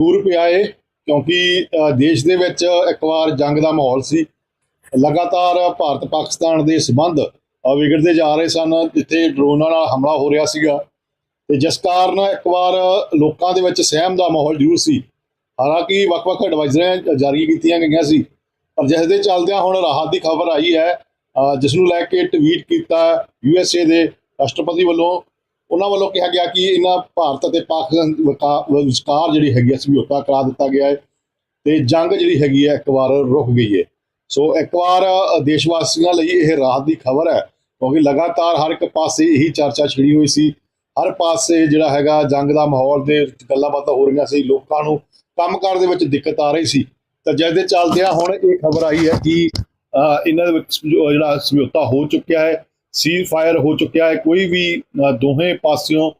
ਦੂਰ ਪਿਆ ਏ, ਕਿਉਂਕਿ ਦੇਸ਼ ਦੇ ਵਿੱਚ ਇੱਕ ਵਾਰ ਜੰਗ ਦਾ ਮਾਹੌਲ ਸੀ। ਲਗਾਤਾਰ ਭਾਰਤ ਪਾਕਿਸਤਾਨ ਦੇ ਸਬੰਧ ਵਿਗੜਦੇ ਜਾ ਰਹੇ ਸਨ, ਜਿੱਥੇ ਡਰੋਨਾਂ ਨਾਲ ਹਮਲਾ ਹੋ ਰਿਹਾ ਸੀਗਾ। ਤੇ ਜਿਸ ਕਾਰਨ ਇੱਕ ਵਾਰ ਲੋਕਾਂ ਦੇ ਵਿੱਚ ਸਹਿਮ ਦਾ ਮਾਹੌਲ ਜ਼ਰੂਰ ਸੀ। ਹਾਲਾਂਕਿ ਵੱਖ-ਵੱਖ ਐਡਵਾਈਜ਼ਰੀਆਂ ਜਾਰੀ ਕੀਤੀਆਂ ਗਈਆਂ ਸੀ। ਪਰ ਜਿਸ ਦੇ ਚੱਲਦਿਆਂ ਹੁਣ ਰਾਹਤ ਦੀ ਖਬਰ ਆਈ ਹੈ ਜਿਸ ਨੂੰ ਲੈ ਕੇ ਟਵੀਟ ਕੀਤਾ ਯੂਐਸਏ ਦੇ ਰਾਸ਼ਟਰਪਤੀ ਵੱਲੋਂ ਉਹਨਾਂ ਵੱਲੋਂ ਕਿਹਾ ਗਿਆ ਕਿ ਇਹਨਾਂ ਭਾਰਤ ਅਤੇ ਪਾਕਿਸਤਾਨ ਵਿਕਾ- ਵਿਚਕਾਰ ਜਿਹੜੀ ਹੈਗੀ ਹੈ ਸਮਝੌਤਾ ਕਰਾ ਦਿੱਤਾ ਗਿਆ ਹੈ ਤੇ ਜੰਗ ਜਿਹੜੀ ਹੈਗੀ ਹੈ ਇੱਕ ਵਾਰ ਰੁਕ ਗਈ ਹੈ। ਸੋ ਇੱਕ ਵਾਰ ਦੇਸ਼ ਵਾਸੀਆਂ ਲਈ ਇਹ ਰਾਹਤ ਦੀ ਖਬਰ ਹੈ, ਕਿਉਂਕਿ ਲਗਾਤਾਰ ਹਰ ਇੱਕ ਪਾਸੇ ਇਹੀ ਚਰਚਾ ਛਿੜੀ ਹੋਈ ਸੀ। ਹਰ ਪਾਸੇ ਜਿਹੜਾ ਹੈਗਾ ਜੰਗ ਦਾ ਮਾਹੌਲ ਦੇ ਗੱਲਾਂ ਬਾਤਾਂ ਹੋ ਰਹੀਆਂ ਸੀ, ਲੋਕਾਂ ਨੂੰ ਕੰਮਕਾਰ ਦੇ ਵਿੱਚ ਦਿੱਕਤ ਆ ਰਹੀ ਸੀ। ਤਾਂ ਜਿਸ ਦੇ ਚੱਲਦਿਆਂ ਹੁਣ ਇਹ ਖਬਰ ਆਈ ਹੈ ਕਿ ਇਹਨਾਂ ਦੇ ਵਿੱਚ ਜਿਹੜਾ ਸਮਝੌਤਾ ਹੋ ਚੁੱਕਿਆ ਹੈ। ਸੀਜ਼ ਫਾਇਰ ਹੋ ਚੁੱਕਿਆ ਹੈ। ਕੋਈ ਵੀ ਦੋਹੇ ਪਾਸਿਓਂ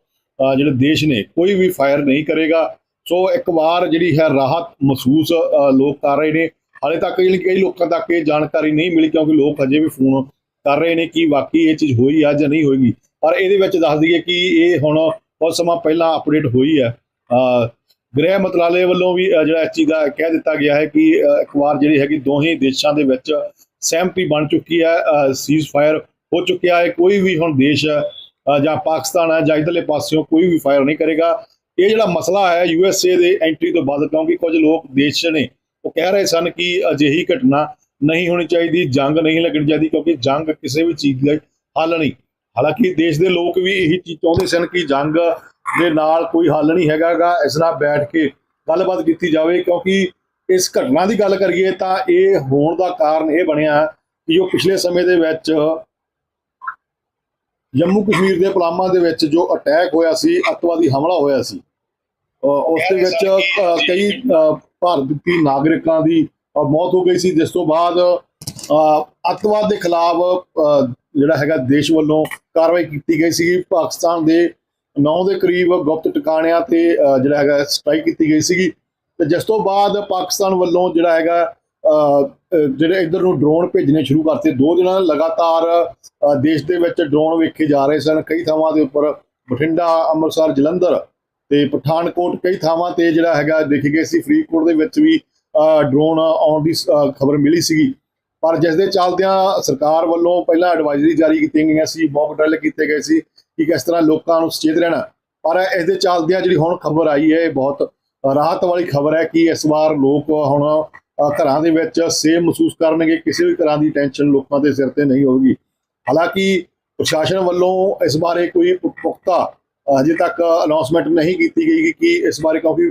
ਜਿਹੜੇ ਦੇਸ਼ ਨੇ, ਕੋਈ ਵੀ ਫਾਇਰ ਨਹੀਂ ਕਰੇਗਾ। ਸੋ ਇੱਕ ਵਾਰ ਜਿਹੜੀ ਹੈ ਰਾਹਤ ਮਹਿਸੂਸ ਲੋਕ ਕਰ ਰਹੇ ਨੇ। ਹਾਲੇ ਤੱਕ ਜਿਹੜੀ ਕਈ ਲੋਕਾਂ ਤੱਕ ਇਹ ਜਾਣਕਾਰੀ ਨਹੀਂ ਮਿਲੀ ਕਿਉਂਕਿ ਲੋਕ ਅਜੇ ਵੀ ਫੋਨ ਕਰ ਰਹੇ ਨੇ ਕਿ ਵਾਕਈ ਇਹ ਚੀਜ਼ ਹੋਈ ਆ ਜਾਂ ਨਹੀਂ ਹੋਏਗੀ। ਪਰ ਇਹਦੇ ਵਿੱਚ ਦੱਸ ਦਈਏ ਕਿ ਇਹ ਹੁਣ ਬਹੁਤ ਸਮਾਂ ਪਹਿਲਾਂ ਅਪਡੇਟ ਹੋਈ ਹੈ। ਗ੍ਰਹਿ ਮੰਤਰਾਲੇ ਵੱਲੋਂ ਵੀ ਜਿਹੜਾ ਇਸ ਚੀਜ਼ ਦਾ ਕਹਿ ਦਿੱਤਾ ਗਿਆ ਹੈ ਕਿ ਇੱਕ ਵਾਰ ਜਿਹੜੀ ਹੈਗੀ ਦੋਹੇ ਦੇਸ਼ਾਂ ਦੇ ਵਿੱਚ ਸਹਿਮਤੀ ਬਣ ਚੁੱਕੀ ਹੈ ਸੀਜ਼ ਫਾਇਰ ਹੋ ਚੁੱਕਿਆ ਹੈ ਕੋਈ ਵੀ ਹੁਣ ਦੇਸ਼ ਅ, ਜਾਂ ਪਾਕਿਸਤਾਨ ਹੈ ਜਾਂ ਇਧਰਲੇ ਪਾਸਿਓਂ ਕੋਈ ਵੀ ਫਾਇਰ ਨਹੀਂ ਕਰੇਗਾ। ਇਹ ਜਿਹੜਾ ਮਸਲਾ ਹੈ ਯੂ ਐੱਸ ਏ ਦੇ ਐਂਟਰੀ ਤੋਂ ਬਾਅਦ ਕਿਉਂਕਿ ਕੁਝ ਲੋਕ ਦੇਸ਼ ਨੇ ਉਹ ਕਹਿ ਰਹੇ ਸਨ ਕਿ ਅਜਿਹੀ ਘਟਨਾ ਨਹੀਂ ਹੋਣੀ ਚਾਹੀਦੀ ਜੰਗ ਨਹੀਂ ਲੱਗਣੀ ਚਾਹੀਦੀ ਕਿਉਂਕਿ ਜੰਗ ਕਿਸੇ ਵੀ ਚੀਜ਼ ਦਾ ਹੱਲ ਨਹੀਂ। ਹਾਲਾਂਕਿ ਦੇਸ਼ ਦੇ ਲੋਕ ਵੀ ਇਹੀ ਚੀਜ਼ ਚਾਹੁੰਦੇ ਸਨ ਕਿ ਜੰਗ ਦੇ ਨਾਲ ਕੋਈ ਹੱਲ ਨਹੀਂ ਹੈਗਾਗਾ ਇਸ ਨਾਲ ਬੈਠ ਕੇ ਗੱਲਬਾਤ ਕੀਤੀ ਜਾਵੇ ਕਿਉਂਕਿ ਇਸ ਘਟਨਾ ਦੀ ਗੱਲ ਕਰੀਏ ਤਾਂ ਇਹ ਹੋਣ ਦਾ ਕਾਰਨ ਇਹ ਬਣਿਆ ਕਿ ਜੋ ਪਿਛਲੇ ਸਮੇਂ ਦੇ ਵਿੱਚ ਜੰਮੂ ਕਸ਼ਮੀਰ ਦੇ ਪਲਾਮਾ ਦੇ ਵਿੱਚ ਜੋ ਅਟੈਕ ਹੋਇਆ ਸੀ ਅੱਤਵਾਦੀ ਹਮਲਾ ਹੋਇਆ ਸੀ ਉਸ ਦੇ ਵਿੱਚ ਕਈ ਭਾਰਤੀ ਨਾਗਰਿਕਾਂ ਦੀ ਮੌਤ ਹੋ ਗਈ ਸੀ। ਜਿਸ ਤੋਂ ਬਾਅਦ ਅ, ਅੱਤਵਾਦ ਦੇ ਖਿਲਾਫ ਜਿਹੜਾ ਹੈਗਾ ਦੇਸ਼ ਵੱਲੋਂ ਕਾਰਵਾਈ ਕੀਤੀ ਗਈ ਸੀਗੀ ਪਾਕਿਸਤਾਨ ਦੇ 9 ਦੇ ਕਰੀਬ ਗੁਪਤ ਟਿਕਾਣਿਆਂ ਤੇ ਜਿਹੜਾ ਹੈਗਾ ਸਟ੍ਰਾਈਕ ਕੀਤੀ ਗਈ ਸੀਗੀ। ਤੇ ਜਿਸ ਤੋਂ ਬਾਅਦ ਪਾਕਿਸਤਾਨ ਵੱਲੋਂ ਜਿਹੜਾ ਹੈਗਾ ਜਿਹੜੇ ਇਧਰ ਨੂੰ ਡਰੋਨ ਭੇਜਣੇ ਸ਼ੁਰੂ ਕਰਤੇ। ਦੋ ਦਿਨਾਂ ਲਗਾਤਾਰ ਦੇਸ਼ ਦੇ ਵਿੱਚ ਡਰੋਨ ਵੇਖੇ ਜਾ ਰਹੇ ਸਨ। ਕਈ ਥਾਵਾਂ ਦੇ ਉੱਪਰ ਬਠਿੰਡਾ, ਅੰਮ੍ਰਿਤਸਰ, ਜਲੰਧਰ ਤੇ ਪਠਾਨਕੋਟ, ਕਈ ਥਾਵਾਂ ਤੇ ਜਿਹੜਾ ਹੈਗਾ, ਦੇਖੇ ਗਏ ਸੀ, ਫਰੀਦਕੋਟ ਦੇ ਵਿੱਚ ਵੀ ਡਰੋਨ ਆਉਣ ਦੀ ਖਬਰ ਮਿਲੀ ਸੀਗੀ। ਪਰ ਜਿਸ ਦੇ ਚੱਲਦਿਆਂ ਸਰਕਾਰ ਵੱਲੋਂ ਪਹਿਲਾਂ ਐਡਵਾਈਜ਼ਰੀ ਜਾਰੀ ਕੀਤੀਆਂ ਗਈਆਂ ਸੀ ਮੌਕ ਡਰਿਲ ਕੀਤੇ ਗਏ ਸੀ ਕਿ ਕਿਸ ਤਰ੍ਹਾਂ ਲੋਕਾਂ ਨੂੰ ਸੁਚੇਤ ਰਹਿਣਾ। ਪਰ ਇਸ ਦੇ ਚੱਲਦਿਆਂ ਜਿਹੜੀ ਹੁਣ ਖਬਰ ਆਈ ਹੈ, ਇਹ ਬਹੁਤ ਰਾਹਤ ਵਾਲੀ ਖਬਰ ਹੈ ਕਿ ਇਸ ਵਾਰ ਲੋਕ ਹੁਣ ਘਰਾਂ ਦੇ ਵਿੱਚ ਸੇਫ ਮਹਿਸੂਸ ਕਰਨਗੇ, ਕਿਸੇ ਵੀ ਤਰ੍ਹਾਂ ਦੀ ਟੈਨਸ਼ਨ ਲੋਕਾਂ ਦੇ ਸਿਰ ਤੇ ਨਹੀਂ ਹੋਵੇਗੀ। ਹਾਲਾਂਕਿ ਪ੍ਰਸ਼ਾਸਨ ਵੱਲੋਂ ਇਸ ਬਾਰੇ ਕੋਈ ਪੁ- ਪੁਖਤਾ ਅਜੇ ਤੱਕ ਅਨਾਉਂਸਮੈਂਟ ਨਹੀਂ ਕੀਤੀ ਗਈ ਕਿ ਇਸ ਬਾਰੇ ਕਿਉਂਕਿ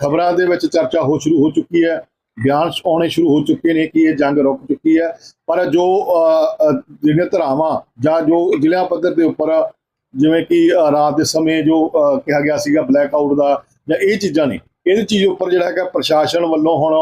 ਖਬਰਾਂ ਦੇ ਵਿੱਚ ਚਰਚਾ ਹੋ ਸ਼ੁਰੂ ਹੋ ਚੁੱਕੀ ਹੈ। ਬਿਆਨ ਆਉਣੇ ਸ਼ੁਰੂ ਹੋ ਚੁੱਕੇ ਨੇ ਕਿ ਇਹ ਜੰਗ ਰੁਕ ਚੁੱਕੀ ਹੈ। ਪਰ ਜੋ ਜਿਹੜੀਆਂ ਧਰਾਵਾਂ ਜਾਂ ਜੋ ਜ਼ਿਲ੍ਹਾ ਪੱਧਰ ਦੇ ਉੱਪਰ ਜਿਵੇਂ ਕਿ ਰਾਤ ਦੇ ਸਮੇਂ ਜੋ ਕਿਹਾ ਗਿਆ ਸੀਗਾ ਬਲੈਕ ਆਊਟ ਦਾ ਜਾਂ ਇਹ ਚੀਜ਼ਾਂ ਨੇ, ਇਹਦੀ ਚੀਜ਼ ਉੱਪਰ ਜਿਹੜਾ ਹੈਗਾ ਪ੍ਰਸ਼ਾਸਨ ਵੱਲੋਂ ਹੁਣ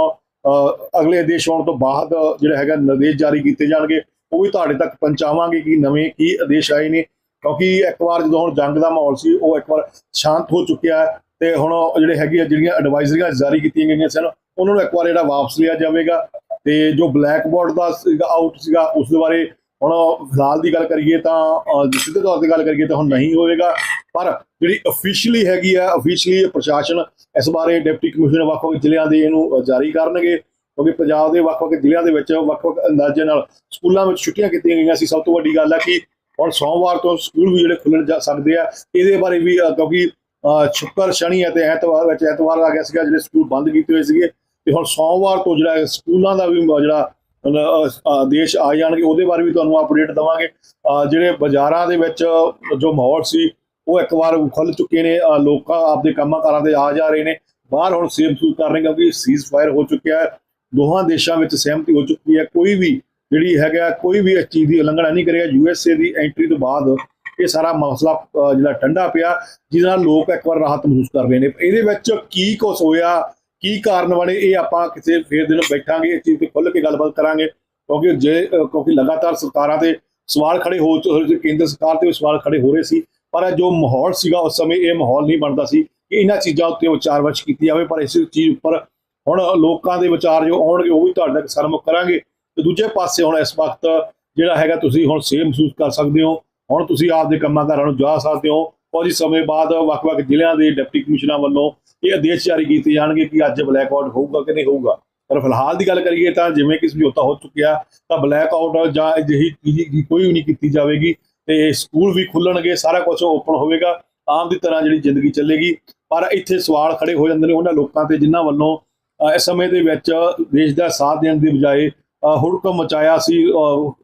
ਅਗਲੇ ਆਦੇਸ਼ ਆਉਣ ਤੋਂ ਬਾਅਦ ਜਿਹੜਾ ਹੈਗਾ ਨਿਰਦੇਸ਼ ਜਾਰੀ ਕੀਤੇ ਜਾਣਗੇ, ਉਹ ਵੀ ਤੁਹਾਡੇ ਤੱਕ ਪਹੁੰਚਾਵਾਂਗੇ ਕਿ ਨਵੇਂ ਕੀ ਆਦੇਸ਼ ਆਏ ਨੇ। ਕਿਉਂਕਿ ਇੱਕ ਵਾਰ ਜਦੋਂ ਹੁਣ ਜੰਗ ਦਾ ਮਾਹੌਲ ਸੀ, ਉਹ ਇੱਕ ਵਾਰ ਸ਼ਾਂਤ ਹੋ ਚੁੱਕਿਆ ਹੈ ਤੇ ਹੁਣ ਜਿਹੜੇ ਹੈਗੇ ਆ ਜਿਹੜੀਆਂ ਐਡਵਾਈਜ਼ਰੀਆਂ ਜਾਰੀ ਕੀਤੀਆਂ ਗਈਆਂ ਸਨ, ਉਹਨਾਂ ਨੂੰ ਇੱਕ ਵਾਰ ਜਿਹੜਾ ਵਾਪਸ ਲਿਆ ਜਾਵੇਗਾ। ਤੇ ਜੋ ਬਲੈਕ ਬੋਰਡ ਦਾ ਸੀਗਾ ਆਊਟ ਸੀਗਾ, ਉਸ ਦੇ ਬਾਰੇ ਹੁਣ ਫਿਲਹਾਲ ਦੀ ਗੱਲ ਕਰੀਏ ਤਾਂ ਸਿੱਧੇ ਤੌਰ ਤੇ ਗੱਲ ਕਰੀਏ ਤਾਂ ਹੁਣ ਨਹੀਂ ਹੋਵੇਗਾ ਪਰ ਜਿਹੜੀ ਅਫੀਸ਼ੀਅਲੀ ਹੈਗੀ ਆ ਅਫੀਸ਼ੀਅਲੀ ਪ੍ਰਸ਼ਾਸਨ ਇਸ ਬਾਰੇ ਡਿਪਟੀ ਕਮਿਸ਼ਨਰ ਵੱਖ-ਵੱਖ ਜ਼ਿਲ੍ਹਿਆਂ ਦੇ ਇਹਨੂੰ ਜਾਰੀ ਕਰਨਗੇ ਕਿਉਂਕਿ ਪੰਜਾਬ ਦੇ ਵੱਖ-ਵੱਖ ਜ਼ਿਲ੍ਹਿਆਂ ਦੇ ਵਿੱਚ ਵੱਖ-ਵੱਖ ਅੰਦਾਜ਼ੇ ਨਾਲ ਸਕੂਲਾਂ ਵਿੱਚ ਛੁੱਟੀਆਂ ਕੀਤੀਆਂ ਗਈਆਂ ਸੀ। ਸਭ ਤੋਂ ਵੱਡੀ ਗੱਲ ਹੈ ਕਿ ਹੁਣ ਸੋਮਵਾਰ ਤੋਂ ਸਕੂਲ ਵੀ ਜਿਹੜੇ ਖੁੱਲਣ ਜਾ ਸਕਦੇ ਆ ਇਹਦੇ ਬਾਰੇ ਵੀ ਕਿਉਂਕਿ ਅ, ਸ਼ੁੱਕਰ ਸ਼ਨੀ ਅਤੇ ਐਤਵਾਰ ਵਿੱਚ ਐਤਵਾਰ ਆ ਗਿਆ ਸੀਗਾ ਜਿਹੜੇ ਸਕੂਲ ਬੰਦ ਕੀਤੇ ਹੋਏ ਸੀਗੇ। ਤੇ ਹੁਣ ਸੋਮਵਾਰ ਤੋਂ ਜਿਹੜਾ ਸਕੂਲਾਂ ਦਾ ਵੀ ਜਿਹੜਾ ਆਦੇਸ਼ ਆ ਜਾਣਗੇ, ਉਹਦੇ ਬਾਰੇ ਵੀ ਤੁਹਾਨੂੰ ਅਪਡੇਟ ਦਵਾਂਗੇ। ਜਿਹੜੇ ਬਾਜ਼ਾਰਾਂ ਦੇ ਵਿੱਚ ਜੋ ਮਾਹੌਲ ਸੀ, ਉਹ ਇੱਕ ਵਾਰ ਖੁੱਲ ਚੁੱਕੇ ਨੇ। ਲੋਕਾਂ ਆਪਦੇ ਕੰਮਾਂ ਕਾਰਾਂ ਤੇ ਆ ਜਾ ਰਹੇ ਨੇ। ਬਾਹਰ ਹੁਣ ਸੇਫ ਮਹਿਸੂਸ ਕਰ ਰਹੇ ਕਿਉਂਕਿ ਸੀਜ਼ ਫਾਇਰ ਹੋ ਚੁੱਕਿਆ ਹੈ। ਦੋਹਾਂ ਦੇਸ਼ਾਂ ਵਿੱਚ ਸਹਿਮਤੀ ਹੋ ਚੁੱਕੀ ਹੈ। ਕੋਈ ਵੀ ਜਿਹੜੀ ਹੈਗਾ, ਕੋਈ ਵੀ ਇਸ ਚੀਜ਼ ਦੀ ਉਲੰਘਣਾ ਨਹੀਂ ਕਰੇਗਾ ਯੂਐਸਏ ਦੀ ਐਂਟਰੀ ਤੋਂ ਬਾਅਦ ਇਹ ਸਾਰਾ ਮਸਲਾ ਜਿਹੜਾ ਠੰਡਾ ਪਿਆ, ਜਿਹਦੇ ਨਾਲ ਲੋਕ ਇੱਕ ਵਾਰ ਰਾਹਤ ਮਹਿਸੂਸ ਕਰ ਰਹੇ ਨੇ। ਇਹਦੇ ਵਿੱਚ ਕੀ ਕੁਛ ਹੋਇਆ? ਕੀ ਕਾਰਨ ਬਣੇ ਇਹ ਆਪਾਂ ਕਿਸੇ ਫੇਰ ਦਿਨ ਬੈਠਾਂਗੇ, ਇਸ ਚੀਜ਼ ਤੇ ਖੁੱਲ੍ਹ ਕੇ ਗੱਲਬਾਤ ਕਰਾਂਗੇ। ਕਿਉਂਕਿ ਜੇ ਕਿਉਂਕਿ ਲਗਾਤਾਰ ਸਰਕਾਰਾਂ ਤੇ ਸਵਾਲ ਖੜੇ ਹੋ ਕੇਂਦਰ ਸਰਕਾਰ ਤੇ ਵੀ ਸਵਾਲ ਖੜੇ ਹੋ ਰਹੇ ਸੀ। ਪਰ ਜੋ ਮਾਹੌਲ ਸੀਗਾ ਉਸ ਸਮੇਂ ਇਹ ਮਾਹੌਲ ਨਹੀਂ ਬਣਦਾ ਸੀ ਕਿ ਇਹਨਾਂ ਚੀਜ਼ਾਂ ਉੱਤੇ ਵਿਚਾਰ ਵਰਸ਼ ਕੀਤੀ ਜਾਵੇ। ਪਰ ਇਸ ਚੀਜ਼ ਉੱਪਰ ਹੁਣ ਲੋਕਾਂ ਦੇ ਵਿਚਾਰ ਜੋ ਆਉਣਗੇ, ਉਹ ਵੀ ਤੁਹਾਡੇ ਤੱਕ ਸਰਮੁਖ ਕਰਾਂਗੇ। ਤੇ ਦੂਜੇ ਪਾਸੇ ਹੁਣ ਇਸ ਵਕਤ ਜਿਹੜਾ ਹੈਗਾ, ਤੁਸੀਂ ਹੁਣ ਸੇਮ ਮਹਿਸੂਸ ਕਰ ਸਕਦੇ ਹੋ। ਹੁਣ ਤੁਸੀਂ ਆਪਦੇ ਕੰਮਾਂ ਕਾਰਾਂ ਨੂੰ ਜਾ ਸਕਦੇ ਹੋ। ਕੁਝ ਸਮੇਂ ਬਾਅਦ ਵੱਖ-ਵੱਖ ਜ਼ਿਲ੍ਹਿਆਂ ਦੇ ਡਿਪਟੀ ਕਮਿਸ਼ਨਰਾਂ ਵੱਲੋਂ ਇਹ ਆਦੇਸ਼ ਜਾਰੀ ਕੀਤੇ ਜਾਣਗੇ ਕਿ ਅੱਜ ਬਲੈਕ ਆਊਟ ਹੋਊਗਾ ਕਿ ਨਹੀਂ ਹੋਊਗਾ। ਪਰ ਫਿਲਹਾਲ ਦੀ ਗੱਲ ਕਰੀਏ ਤਾਂ ਜਿਵੇਂ ਕਿ ਸਮਝੌਤਾ ਹੋ ਚੁੱਕਿਆ ਤਾਂ ਬਲੈਕ ਆਊਟ ਜਾਂ ਅਜਿਹੀ ਚੀਜ਼ ਕੋਈ ਵੀ ਨਹੀਂ ਕੀਤੀ ਜਾਵੇਗੀ ਤੇ ਸਕੂਲ ਵੀ ਖੁੱਲਣਗੇ ਸਾਰਾ ਕੁਝ ਓਪਨ ਹੋਵੇਗਾ ਆਮ ਦੀ ਤਰ੍ਹਾਂ ਜਿਹੜੀ ਜ਼ਿੰਦਗੀ ਚੱਲੇਗੀ। ਪਰ ਇੱਥੇ ਸਵਾਲ ਖੜੇ ਹੋ ਜਾਂਦੇ ਨੇ ਉਹਨਾਂ ਲੋਕਾਂ ਤੇ ਜਿਨ੍ਹਾਂ ਵੱਲੋਂ ਇਸ ਸਮੇਂ ਦੇ ਵਿੱਚ ਦੇਸ਼ ਦਾ ਸਾਥ ਦੇਣ ਦੀ ਬਜਾਏ ਅ, ਹੁੜਕਮ ਮਚਾਇਆ ਸੀ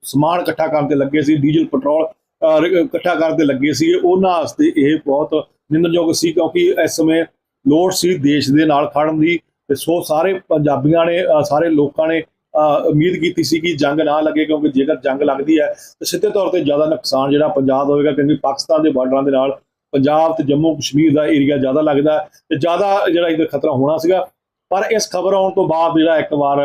ਸਮਾਨ ਇਕੱਠਾ ਕਰਨ ਤੇ ਲੱਗੇ ਸੀ ਡੀਜ਼ਲ ਪੈਟਰੋਲ ਇਕੱਠਾ ਕਰਨ ਤੇ ਲੱਗੇ ਸੀਗੇ, ਉਹਨਾਂ ਵਾਸਤੇ ਇਹ ਬਹੁਤ ਨਿੰਦਣਯੋਗ ਸੀ ਕਿਉਂਕਿ ਇਸ ਸਮੇਂ ਲੋੜ ਸੀ ਦੇਸ਼ ਦੇ ਨਾਲ ਖੜਨ ਦੀ ਤੇ ਸੋ ਸਾਰੇ ਪੰਜਾਬੀਆਂ ਨੇ ਸਾਰੇ ਲੋਕਾਂ ਨੇ ਉਮੀਦ ਕੀਤੀ ਸੀ ਕਿ ਜੰਗ ਨਾ ਲੱਗੇ ਕਿਉਂਕਿ ਜੇਕਰ ਜੰਗ ਲੱਗਦੀ ਹੈ ਤਾਂ ਸਿੱਧੇ ਤੌਰ ਤੇ ਜ਼ਿਆਦਾ ਨੁਕਸਾਨ ਜਿਹੜਾ ਪੰਜਾਬ ਦਾ ਹੋਵੇਗਾ, ਕਿਉਂਕਿ ਪਾਕਿਸਤਾਨ ਦੇ ਬਾਰਡਰਾਂ ਦੇ ਨਾਲ ਪੰਜਾਬ ਤੇ ਜੰਮੂ ਕਸ਼ਮੀਰ ਦਾ ਏਰੀਆ ਜ਼ਿਆਦਾ ਲੱਗਦਾ ਹੈ ਤੇ ਜ਼ਿਆਦਾ ਜਿਹੜਾ ਇਹਦਾ ਖਤਰਾ ਹੋਣਾ ਸੀਗਾ। ਪਰ ਇਸ ਖਬਰ ਆਉਣ ਤੋਂ ਬਾਅਦ ਜਿਹੜਾ ਇੱਕ ਵਾਰ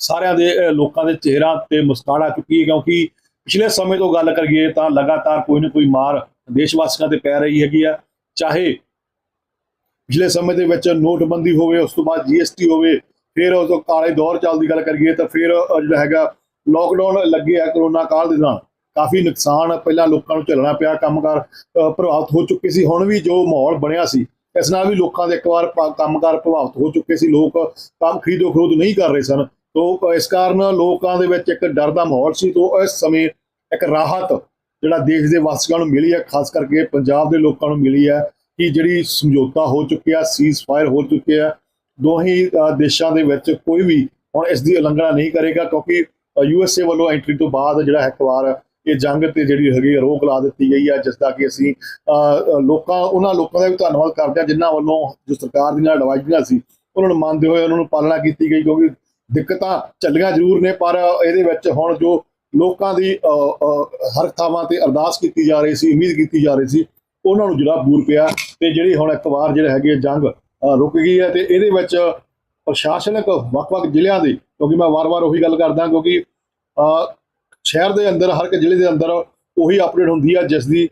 ਸਾਰਿਆਂ ਦੇ ਲੋਕਾਂ ਦੇ ਚਿਹਰਿਆਂ ਤੇ ਮੁਸਕਾਨ ਆ ਚੁੱਕੀ ਹੈ ਕਿਉਂਕਿ ਪਿਛਲੇ ਸਮੇਂ ਤੋਂ ਗੱਲ ਕਰੀਏ ਤਾਂ ਲਗਾਤਾਰ ਕੋਈ ਨਾ ਕੋਈ ਮਾਰ ਦੇਸ਼ ਵਾਸੀਆਂ ਤੇ ਪੈ ਰਹੀ ਹੈਗੀ ਆ। ਚਾਹੇ ਪਿਛਲੇ ਸਮੇਂ ਦੇ ਵਿੱਚ ਨੋਟਬੰਦੀ ਹੋਵੇ ਉਸ ਤੋਂ ਬਾਅਦ ਜੀਐਸਟੀ ਹੋਵੇ ਫਿਰ ਉਸ ਤੋਂ ਕਾਲੇ ਦੌਰ ਚੱਲ ਦੀ ਗੱਲ ਕਰੀਏ ਤਾਂ ਫਿਰ ਜਿਹੜਾ ਹੈਗਾ ਲੋਕਡਾਊਨ ਲੱਗੇ ਆ ਕਰੋਨਾ ਕਾਲ ਦੇ ਨਾਲ ਕਾਫੀ ਨੁਕਸਾਨ ਪਹਿਲਾਂ ਲੋਕਾਂ ਨੂੰ ਝੱਲਣਾ ਪਿਆ ਕੰਮਕਾਰ ਅ, ਪ੍ਰਭਾਵਿਤ ਹੋ ਚੁੱਕੇ ਸੀ। ਹੁਣ ਵੀ ਜੋ ਮਾਹੌਲ ਬਣਿਆ ਸੀ ਇਸ ਨਾਲ ਵੀ ਲੋਕਾਂ ਦੇ ਇੱਕ ਵਾਰ ਪ- ਕੰਮਕਾਰ ਪ੍ਰਭਾਵਿਤ ਹੋ ਚੁੱਕੇ ਸੀ। ਲੋਕ ਕੰਮ ਖਰੀਦੋ ਖਰੋਦ ਨਹੀਂ ਕਰ ਰਹੇ ਸਨ। ਤੋਂ ਇਸ ਕਾਰਨ ਲੋਕਾਂ ਦੇ ਵਿੱਚ ਇੱਕ ਡਰ ਦਾ ਮਾਹੌਲ ਸੀ ਤੋਂ ਇਸ ਸਮੇਂ ਇੱਕ ਰਾਹਤ ਜਿਹੜਾ ਦੇਸ਼ ਦੇ ਵਾਸੀਆਂ ਨੂੰ ਮਿਲੀ ਹੈ ਖਾਸ ਕਰਕੇ ਪੰਜਾਬ ਦੇ ਲੋਕਾਂ ਨੂੰ ਮਿਲੀ ਹੈ ਕਿ ਜਿਹੜੀ ਸਮਝੌਤਾ ਹੋ ਚੁੱਕਿਆ ਸੀਜ਼ ਫਾਇਰ ਹੋ ਚੁੱਕਿਆ ਦੋਹੀ ਅ, ਦੇਸ਼ਾਂ ਦੇ ਵਿੱਚ ਕੋਈ ਵੀ ਹੁਣ ਇਸ ਦੀ ਉਲੰਘਣਾ ਨਹੀਂ ਕਰੇਗਾ ਕਿਉਂਕਿ ਯੂਐਸਏ ਵੱਲੋਂ ਐਂਟਰੀ ਤੋਂ ਬਾਅਦ ਜਿਹੜਾ ਇੱਕ ਵਾਰ ਇਹ ਜੰਗ ਤੇ ਜਿਹੜੀ ਹੈਗੀ ਹੈ ਰੋਕ ਲਾ ਦਿੱਤੀ ਗਈ ਹੈ ਜਿਸ ਦਾ ਕਿ ਅਸੀਂ ਲੋਕਾਂ ਉਹਨਾਂ ਲੋਕਾਂ ਦਾ ਵੀ ਧੰਨਵਾਦ ਕਰਦੇ ਹਾਂ ਜਿਨ੍ਹਾਂ ਵੱਲੋਂ ਜੋ ਸਰਕਾਰ ਦੀਆਂ ਐਡਵਾਈਜ਼ਰੀਆਂ ਸੀ ਉਹਨਾਂ ਨੂੰ ਮੰਨਦੇ ਹੋਏ ਉਹਨਾਂ ਨੂੰ ਪਾਲਣਾ ਕੀਤੀ ਗਈ ਕਿਉਂਕਿ ਦਿੱਕਤਾਂ ਚੱਲੀਆਂ ਜ਼ਰੂਰ ਨੇ, ਪਰ ਇਹਦੇ ਵਿੱਚ ਹੁਣ ਜੋ ਲੋਕਾਂ ਦੀ ਹਰ ਥਾਵਾਂ ਤੇ ਅਰਦਾਸ ਕੀਤੀ ਜਾ ਰਹੀ ਸੀ, ਉਮੀਦ ਕੀਤੀ ਜਾ ਰਹੀ ਸੀ, ਉਹਨਾਂ ਨੂੰ ਜਿਹੜਾ ਬੂਰ ਪਿਆ ਤੇ ਜਿਹੜੀ ਹੁਣ ਇੱਕ ਵਾਰ ਜਿਹੜੇ ਹੈਗੇ ਜੰਗ ਰੁਕ ਗਈ ਹੈ ਤੇ ਇਹਦੇ ਵਿੱਚ ਪ੍ਰਸ਼ਾਸਨਿਕ ਵੱਖ-ਵੱਖ ਜ਼ਿਲ੍ਹਿਆਂ ਦੇ, ਕਿਉਂਕਿ ਮੈਂ ਵਾਰ-ਵਾਰ ਉਹੀ ਗੱਲ ਕਰਦਾ ਕਿਉਂਕਿ ਸ਼ਹਿਰ ਦੇ ਅੰਦਰ, ਹਰ ਇੱਕ ਜ਼ਿਲ੍ਹੇ ਦੇ ਅੰਦਰ ਉਹੀ ਅਪਡੇਟ ਹੁੰਦੀ ਹੈ ਜਿਸ ਦੀ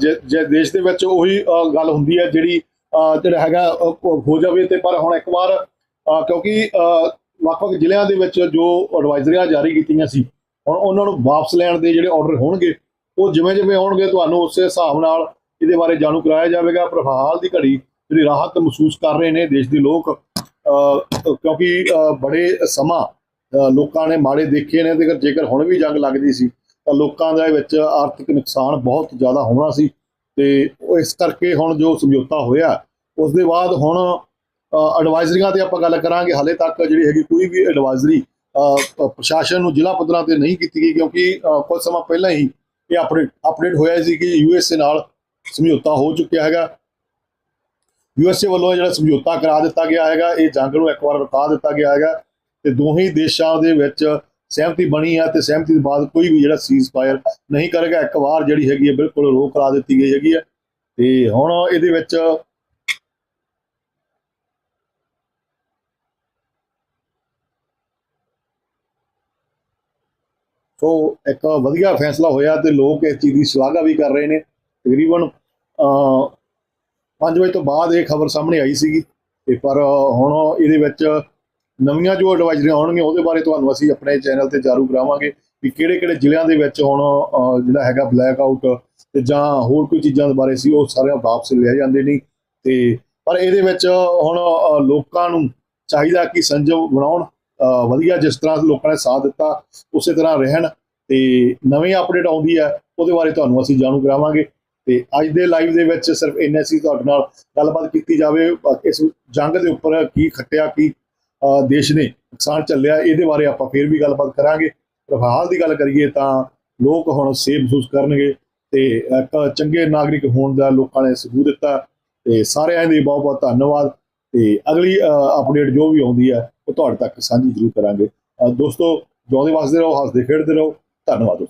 ਜੇ ਜੇ ਦੇਸ਼ ਦੇ ਵਿੱਚ ਉਹੀ ਗੱਲ ਹੁੰਦੀ ਹੈ ਜਿਹੜੀ ਜਿਹੜਾ ਹੈਗਾ ਹੋ ਜਾਵੇ ਤੇ ਪਰ ਹੁਣ ਇੱਕ ਵਾਰ ਕਿਉਂਕਿ ਵੱਖ-ਵੱਖ ਜ਼ਿਲ੍ਹਿਆਂ ਦੇ ਵਿੱਚ ਜੋ ਐਡਵਾਈਜ਼ਰੀਆਂ ਜਾਰੀ ਕੀਤੀਆਂ ਸੀ, ਹੁਣ ਉਹਨਾਂ ਨੂੰ ਵਾਪਸ ਲੈਣ ਦੇ ਜਿਹੜੇ ਆਰਡਰ ਹੋਣਗੇ, ਉਹ ਜਿਵੇਂ ਜਿਵੇਂ ਆਉਣਗੇ, ਤੁਹਾਨੂੰ ਉਸੇ ਹਿਸਾਬ ਨਾਲ ਇਹਦੇ ਬਾਰੇ ਜਾਣੂ ਕਰਾਇਆ ਜਾਵੇਗਾ। ਪਰ ਹਾਲ ਦੀ ਘੜੀ ਜਿਹੜੀ ਰਾਹਤ ਮਹਿਸੂਸ ਕਰ ਰਹੇ ਨੇ ਦੇਸ਼ ਦੇ ਲੋਕ ਕਿਉਂਕਿ ਬੜੇ ਸਮਾਂ ਲੋਕਾਂ ਨੇ ਮਾੜੇ ਦੇਖੇ ਨੇ ਤੇ ਜੇਕਰ ਹੁਣ ਵੀ ਜੰਗ ਲੱਗਦੀ ਸੀ ਤਾਂ ਲੋਕਾਂ ਦੇ ਵਿੱਚ ਆਰਥਿਕ ਨੁਕਸਾਨ ਬਹੁਤ ਜ਼ਿਆਦਾ ਹੋਣਾ ਸੀ ਤੇ ਇਸ ਕਰਕੇ ਹੁਣ ਜੋ ਸਮਝੌਤਾ ਹੋਇਆ ਉਸ ਦੇ ਬਾਅਦ ਹੁਣ ਐਡਵਾਈਜ਼ਰੀਆਂ ਤੇ ਆਪਾਂ ਗੱਲ ਕਰਾਂਗੇ। ਹਾਲੇ ਤੱਕ ਜਿਹੜੀ ਹੈਗੀ ਕੋਈ ਵੀ ਐਡਵਾਈਜ਼ਰੀ ਪ੍ਰਸ਼ਾਸਨ ਨੂੰ ਜ਼ਿਲ੍ਹਾ ਪੱਧਰਾਂ ਤੇ ਨਹੀਂ ਕੀਤੀ ਗਈ ਕਿਉਂਕਿ ਕੁਝ ਸਮਾਂ ਪਹਿਲਾਂ ਹੀ ਇਹ ਅਪਡੇਟ ਅਪਡੇਟ ਹੋਇਆ ਸੀ ਕਿ ਯੂਐਸਏ ਨਾਲ ਸਮਝੌਤਾ ਹੋ ਚੁੱਕਿਆ ਹੈਗਾ। ਯੂਐਸਏ ਵੱਲੋਂ ਜਿਹੜਾ ਸਮਝੌਤਾ ਕਰਾ ਦਿੱਤਾ ਗਿਆ ਹੈਗਾ, ਇਹ ਜੰਗ ਨੂੰ ਇੱਕ ਵਾਰ ਰੁਕਾ ਦਿੱਤਾ ਗਿਆ ਹੈਗਾ ਤੇ ਦੋਹੇ ਦੇਸ਼ਾਂ ਦੇ ਵਿੱਚ ਸਹਿਮਤੀ ਬਣੀ ਹੈ ਤੇ ਸਹਿਮਤੀ ਤੋਂ ਬਾਅਦ ਕੋਈ ਵੀ ਜਿਹੜਾ ਸੀਜ਼ ਫਾਇਰ ਨਹੀਂ ਕਰੇਗਾ, ਇੱਕ ਵਾਰ ਜਿਹੜੀ ਹੈਗੀ ਹੈ ਬਿਲਕੁਲ ਰੋਕ ਲਾ ਦਿੱਤੀ ਗਈ ਹੈਗੀ ਹੈ ਤੇ ਹੁਣ ਇਹਦੇ ਵਿੱਚ ਸੋ ਇੱਕ ਵਧੀਆ ਫੈਸਲਾ ਹੋਇਆ ਤੇ ਲੋਕ ਇਸ ਚੀਜ਼ ਦੀ ਸ਼ਲਾਘਾ ਵੀ ਕਰ ਰਹੇ ਨੇ। ਤਕਰੀਬਨ ਅ 5 ਵਜੇ ਤੋਂ ਬਾਅਦ ਇਹ ਖਬਰ ਸਾਹਮਣੇ ਆਈ ਸੀਗੀ। ਤੇ ਪਰ ਹੁਣ ਇਹਦੇ ਵਿੱਚ ਨਵੀਆਂ ਜੋ ਐਡਵਾਈਜ਼ਰੀਆਂ ਆਉਣਗੀਆਂ, ਉਹਦੇ ਬਾਰੇ ਤੁਹਾਨੂੰ ਅਸੀਂ ਆਪਣੇ ਚੈਨਲ ਤੇ ਜਾਰੂ ਕਰਾਵਾਂਗੇ ਵੀ ਕਿਹੜੇ ਕਿਹੜੇ ਜ਼ਿਲ੍ਹਿਆਂ ਦੇ ਵਿੱਚ ਹੁਣ ਜਿਹੜਾ ਹੈਗਾ ਬਲੈਕ ਆਊਟ ਤੇ ਜਾਂ ਹੋਰ ਕੋਈ ਚੀਜ਼ਾਂ ਦੇ ਬਾਰੇ ਸੀ ਉਹ ਸਾਰਿਆਂ ਵਾਪਸ ਲਿਆ ਜਾਂਦੇ ਨਹੀਂ। ਤੇ ਪਰ ਇਹਦੇ ਵਿੱਚ ਹੁਣ ਲੋਕਾਂ ਨੂੰ ਚਾਹੀਦਾ ਕਿ ਸੰਜਮ ਬਣਾਉਣ ਵਧੀਆ ਜਿਸ ਤਰ੍ਹਾਂ ਲੋਕਾਂ ਨੇ ਸਾਥ ਦਿੱਤਾ, ਉਸੇ ਤਰ੍ਹਾਂ ਰਹਿਣ ਤੇ ਨਵੀਂ ਅਪਡੇਟ ਆਉਂਦੀ ਹੈ, ਉਹਦੇ ਬਾਰੇ ਤੁਹਾਨੂੰ ਅਸੀਂ ਜਾਣੂ ਕਰਾਵਾਂਗੇ। ਤੇ ਅੱਜ ਦੇ ਲਾਈਵ ਦੇ ਵਿੱਚ ਸਿਰਫ ਇੰਨਾ ਸੀ, ਤੁਹਾਡੇ ਨਾਲ ਗੱਲਬਾਤ ਕੀਤੀ ਜਾਵੇ ਇਸ ਜੰਗ ਦੇ ਉੱਪਰ ਕੀ ਖੱਟਿਆ, ਕੀ ਦੇਸ਼ ਨੇ ਨੁਕਸਾਨ ਚੱਲਿਆ ਇਹਦੇ ਬਾਰੇ ਆਪਾਂ ਫੇਰ ਵੀ ਗੱਲਬਾਤ ਕਰਾਂਗੇ। ਪਰ ਦੀ ਗੱਲ ਕਰੀਏ ਤਾਂ ਲੋਕ ਹੁਣ ਸੇਫ ਮਹਿਸੂਸ ਕਰਨਗੇ ਤੇ ਚੰਗੇ ਨਾਗਰਿਕ ਹੋਣ ਦਾ ਲੋਕਾਂ ਨੇ ਸਬੂਤ ਦਿੱਤਾ ਤੇ ਸਾਰਿਆਂ ਦੀ ਬਹੁਤ ਬਹੁਤ ਧੰਨਵਾਦ। ਤੇ ਅਗਲੀ ਅਪਡੇਟ ਜੋ ਵੀ ਆਉਂਦੀ ਹੈ, ਉਹ ਤੁਹਾਡੇ ਤੱਕ ਸਾਂਝੀ ਜ਼ਰੂਰ ਕਰਾਂਗੇ। ਦੋਸਤੋ, ਜਿਉਂਦੇ ਵਸਦੇ ਰਹੋ, ਹੱਸਦੇ ਖੇਡਦੇ ਰਹੋ। ਧੰਨਵਾਦ